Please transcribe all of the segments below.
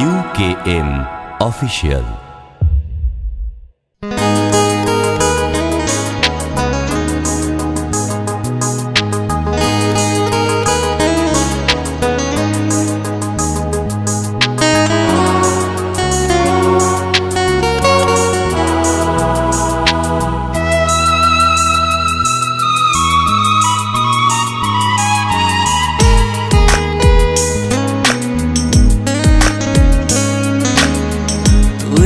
UKM official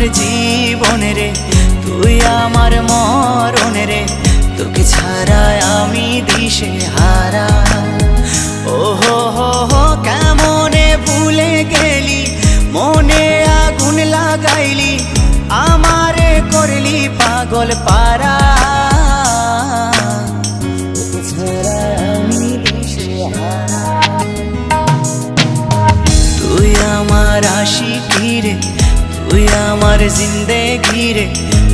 আমার জীবন রে, তুই আমার মরণ রে। তোকে ছাড়া আমি দিশে হারা। ও হো হো হো কেমনে ভুলে গেলি? মনে আগুন লাগাইলি, আমারে করলি পাগল পারা তুই আমার আশিকি রে তুই আমার জিন্দেগি রে,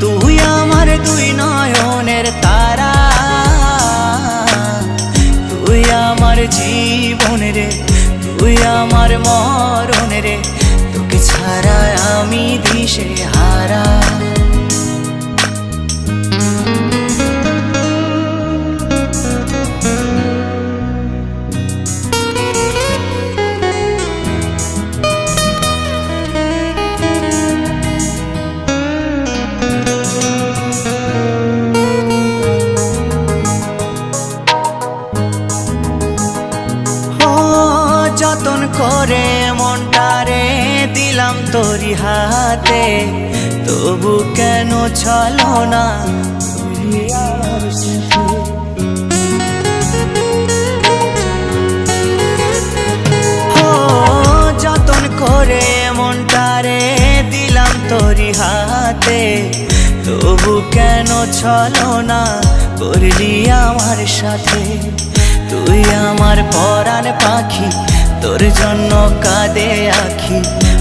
তুই আমার দুই নয়নের তারা। তুই আমার জীবন রে, তুই আমার মরণ হাতে, তবু কেন ছলো না? যতন করে মনটারে দিলাম তোরি হাতে, তবু কেন ছলো না? করলি আমার সাথে, তুই আমার পরাণ পাখি, তোর জন্য কাঁদে আখি।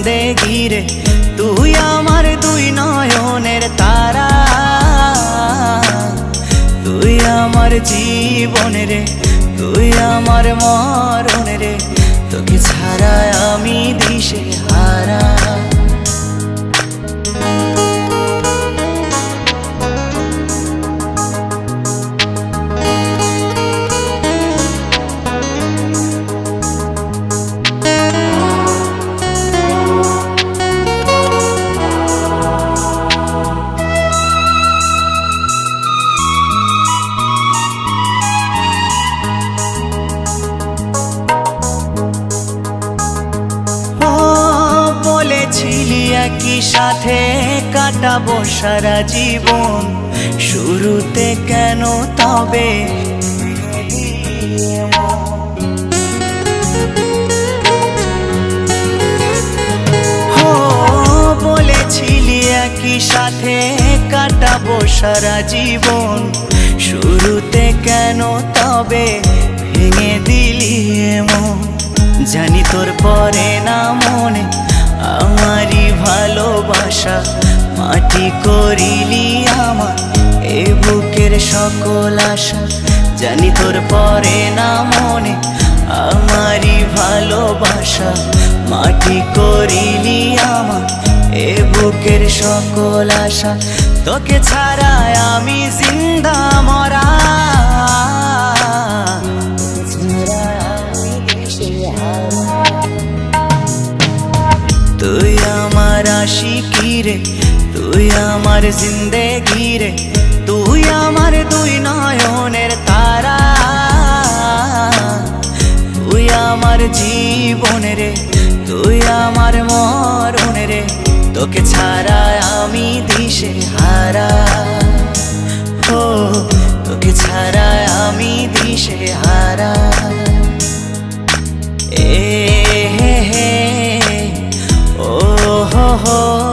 জিন্দেগি রে তুই আমার দুই নয়নের তারা। তুই আমার জীবন রে, তুই আমার মরণ রে। একই সাথে কাটাবো সারা জীবন। শুরুতে কেন তবে? বলেছিলি সাথে কাটাবো সারা জীবন। শুরুতে কেন তবে? ভেঙে দিলি এমন। জানি তোর পরে না মনে ভালোবাসা, মাটি করিলি আমার এ বুকের সকল আশা। জানি তোর পরে না মনে আমারই ভালোবাসা। মাটি করিলি আমার এ বুকের সকল আশা। তোকে ছাড়া আমি তুই আমার জিন্দেগি রে তুই আমার দুই নয়নের তারা। তুই আমার জীবন রে তুই আমার মরণ রে তোকে ছাড়া আমি দিশে হারা। ও, তোকে ছাড়া আমি দিশে হারা। এ হে হে, ও, হো হো।